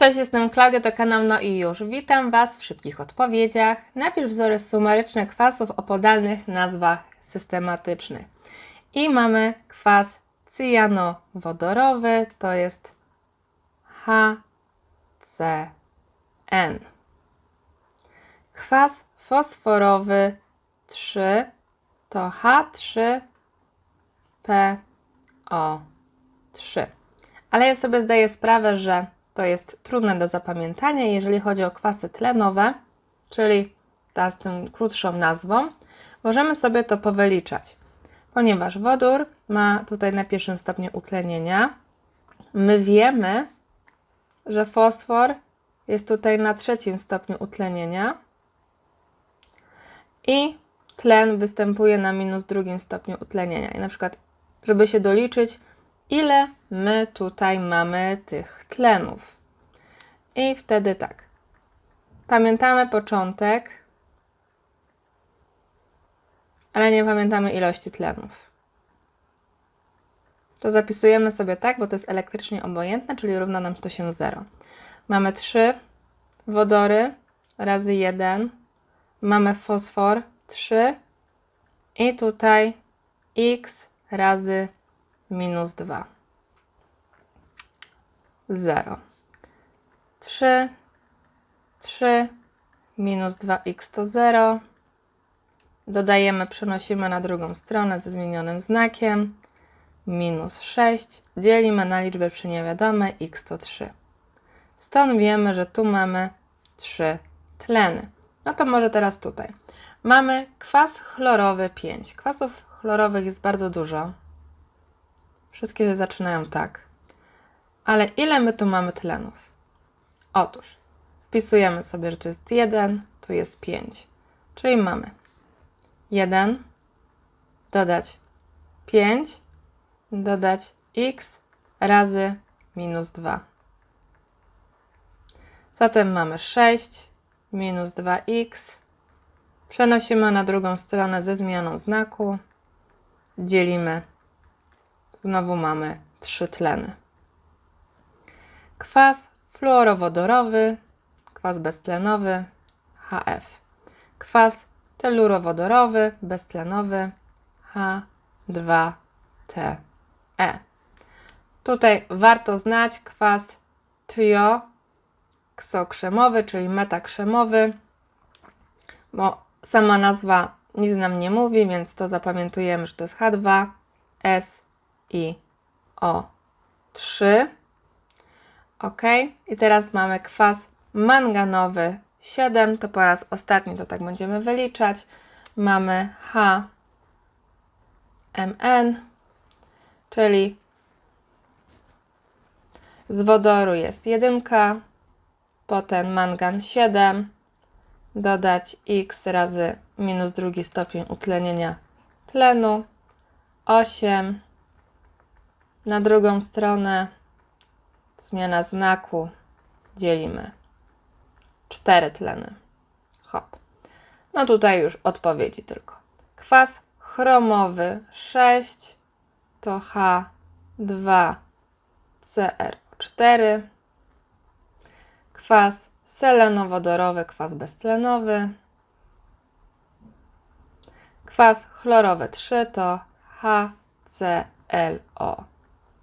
Cześć, jestem Klaudia, to kanał No i już. Witam Was w szybkich odpowiedziach. Napisz wzory sumaryczne kwasów o podanych nazwach systematycznych. I mamy kwas cyjanowodorowy, to jest HCN. Kwas fosforowy 3 to H3PO3. Ale ja sobie zdaję sprawę, że to jest trudne do zapamiętania, jeżeli chodzi o kwasy tlenowe, czyli ta z tą krótszą nazwą. Możemy sobie to powyliczać, ponieważ wodór ma tutaj na pierwszym stopniu utlenienia. My wiemy, że fosfor jest tutaj na trzecim stopniu utlenienia i tlen występuje na minus drugim stopniu utlenienia. I na przykład, żeby się doliczyć, ile my tutaj mamy tych tlenów. I wtedy tak. Pamiętamy początek, ale nie pamiętamy ilości tlenów. To zapisujemy sobie tak, bo to jest elektrycznie obojętne, czyli równa nam to się 0. Mamy 3 wodory razy 1, mamy fosfor 3 i tutaj x razy minus 2. 0. 3, 3, minus 2x to 0. Dodajemy, przenosimy na drugą stronę ze zmienionym znakiem. Minus 6. Dzielimy na liczbę przy niewiadomej, x to 3. Stąd wiemy, że tu mamy 3 tleny. No to może teraz tutaj. Mamy kwas chlorowy 5. Kwasów chlorowych jest bardzo dużo. Wszystkie zaczynają tak. Ale ile my tu mamy tlenów? Otóż wpisujemy sobie, że tu jest 1, tu jest 5. Czyli mamy 1 dodać 5 dodać x razy minus 2. Zatem mamy 6 minus 2x. Przenosimy na drugą stronę ze zmianą znaku. Dzielimy. Znowu mamy 3 tleny. Kwas fluorowodorowy, kwas beztlenowy, HF. Kwas telurowodorowy, beztlenowy, H2TE. Tutaj warto znać kwas tioksokramowy, czyli metakrzemowy, bo sama nazwa nic nam nie mówi, więc to zapamiętujemy, że to jest H2, I O3. Ok, i teraz mamy kwas manganowy 7, to po raz ostatni to tak będziemy wyliczać. Mamy HMN, czyli z wodoru jest jedynka, potem mangan 7, dodać x razy minus drugi stopień utlenienia tlenu, 8, na drugą stronę zmiana znaku dzielimy 4 tleny. Hop. No tutaj już odpowiedzi tylko. Kwas chromowy 6 to H2CrO4. Kwas selenowodorowy, kwas beztlenowy. Kwas chlorowy 3 to